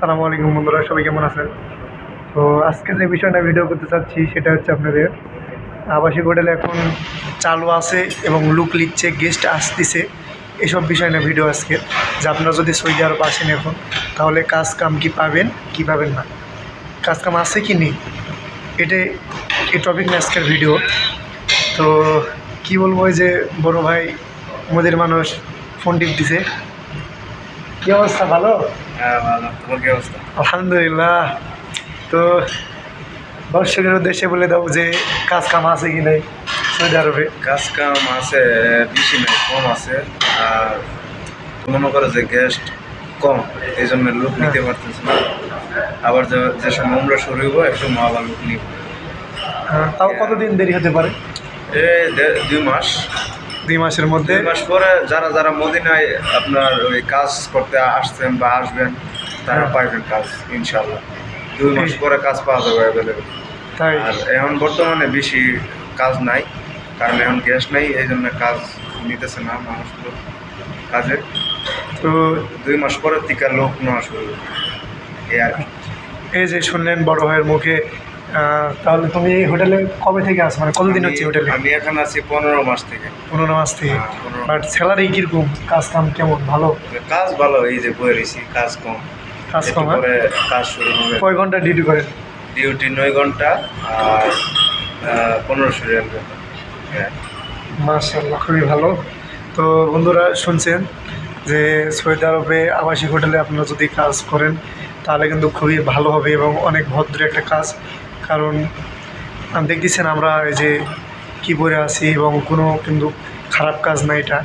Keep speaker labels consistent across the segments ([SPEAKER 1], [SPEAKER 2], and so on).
[SPEAKER 1] আসসালামু আলাইকুম বন্ধুরা, সবাই কেমন আছেন? তো আজকে যে বিষয়টা ভিডিও করতে চাচ্ছি, সেটা হচ্ছে আপনাদের আবাসিক হোটেলে এখন চালু আছে এবং লুক লিখছে গেস্ট আসতেছে। এসব বিষয় না ভিডিও আজকে। যে আপনারা যদি সৌদি আরব আসেন এখন, তাহলে কাজ কাম কি পাবেন কি পাবেন না? কাজ কাম আছে কি নেই? এটাই এই টপিক নিয়ে আজকের ভিডিও তো কি বলব যে বড় ভাই, মোদের মানুষ ফোন টিপ দিছে। কি অবস্থা ভালো?
[SPEAKER 2] হ্যাঁ
[SPEAKER 1] আলহামদুলিল্লাহ। তো দর্শকের উদ্দেশ্যে বলে দাও যে কাজ কাম আছে কি নাই সৌদি আরবে?
[SPEAKER 2] কাজ কাম আছে বেশি নাই কম আছে। আর মনে করো যে গেস্ট কম এই জন্য লোক নিতে পারতেছে না। আবার যে- সময় আমরা শুরু হইব একটু আবার লোক নিব।
[SPEAKER 1] হ্যাঁ, তাও কতদিন দেরি হতে পারে?
[SPEAKER 2] এই দুই মাস।
[SPEAKER 1] দুই মাসের মধ্যে।
[SPEAKER 2] দুই মাস পরে যারা যারা মদিনায় আপনার ওই কাজ করতে আসছেন বা আসবেন তারা
[SPEAKER 1] হ্যাঁ।
[SPEAKER 2] পাইবেন কাজ ইনশাল্লাহ দুই মাস পরে কাজ পাওয়া যাবে অ্যাভেলেবেল
[SPEAKER 1] তাই।
[SPEAKER 2] আর এখন বর্তমানে বেশি কাজ নাই কারণ এখন গ্যাস নাই এই জন্য কাজ নিতেছে না মানুষগুলো কাজে।
[SPEAKER 1] তো
[SPEAKER 2] দুই মাস পরে টিকা লোক নেওয়া শুরু এই আর কি।
[SPEAKER 1] এই যে শুনলেন বড় ভাইয়ের মুখে তাহলে তুমি এই হোটেলে কবে থেকে আসো মানে কতদিন হচ্ছে হোটেলে?
[SPEAKER 2] আমি এখন আছি পনেরো মাস থেকে।
[SPEAKER 1] পনেরো মাস থেকে।
[SPEAKER 2] হ্যাঁ,
[SPEAKER 1] বাট স্যালারি কীরকম? কাজ কাম কেমন? ভালো?
[SPEAKER 2] কাজ ভালো এই যে বয়ে রয়েছি কাজ কম।
[SPEAKER 1] কাজ কম হ্যাঁ?
[SPEAKER 2] কাজ শুরু হবে।
[SPEAKER 1] কয় ঘণ্টা ডিউটি করেন?
[SPEAKER 2] ডিউটি নয় ঘণ্টা আর পনেরোশো রিয়াল। হ্যাঁ।
[SPEAKER 1] মার্শাল্লাহ খুবই ভালো। তো বন্ধুরা শুনছেন যে সৌদি আরবে আবাসিক হোটেলে আপনারা যদি কাজ করেন তাহলে কিন্তু খুবই ভালো হবে এবং অনেক ভদ্র একটা কাজ। কারণ দেখতেছেন আমরা এই যে কী পরে আছি এবং কোনো কিন্তু খারাপ কাজ না এটা।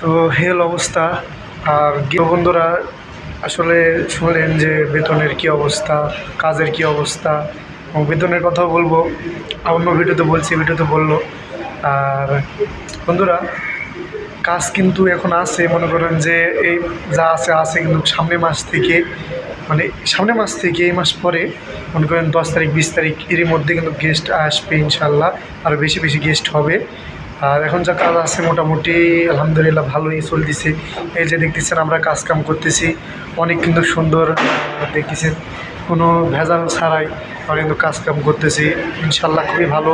[SPEAKER 1] তো হেল অবস্থা। আর গৃহ বন্ধুরা আসলে শুনলেন যে বেতনের কি অবস্থা, কাজের কি অবস্থা। এবং বেতনের কথাও বলব। অন্য ভিডিওতে বলছি, ভিডিওতে বলল। আর বন্ধুরা, কাজ কিন্তু এখন আছে। মনে করেন যে এই যা আছে আছে কিন্তু সামনের মাস থেকে মানে সামনের মাস থেকে এই মাস পরে, মনে করেন দশ তারিখ, বিশ তারিখ এর মধ্যে কিন্তু গেস্ট আসবে ইনশাল্লাহ আরও বেশি বেশি গেস্ট হবে। আর এখন যা কাজ আছে মোটামুটি, আলহামদুলিল্লাহ ভালোই চলতেছে। এই যে দেখতেছেন আমরা কাজ কাম করতেছি, অনেক কিন্তু সুন্দর দেখতেছেন, কোনো ভেজাল ছাড়াই আমরা কিন্তু কাজ কাম করতেছি ইনশাল্লাহ খুবই ভালো।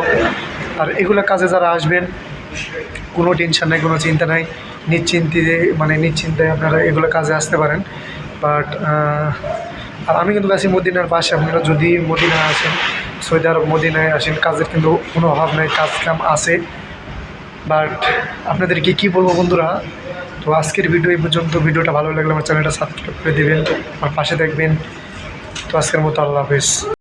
[SPEAKER 1] আর এগুলো কাজে যারা আসবেন, কোনো টেনশন নাই, কোনো চিন্তা নাই নিশ্চিন্তিতে মানে নিশ্চিন্তায় আপনারা এগুলো কাজে আসতে পারেন। বাট আর আমি কিন্তু আছি মদিনার পাশে। আপনারা যদি মদিনায় আসেন সৌদি আরব মদিনায় আসেন, কাজের কিন্তু কোনো অভাব নাই, কাজ কাম আছে। বাট আপনাদেরকে কী বলব বন্ধুরা, তো আজকের ভিডিও এই পর্যন্ত। ভিডিওটা ভালো লাগলে আমার চ্যানেলটা সাবস্ক্রাইব করে দেবেন, আমার পাশে দেখবেন। তো আজকের মতো আল্লাহ হাফেজ।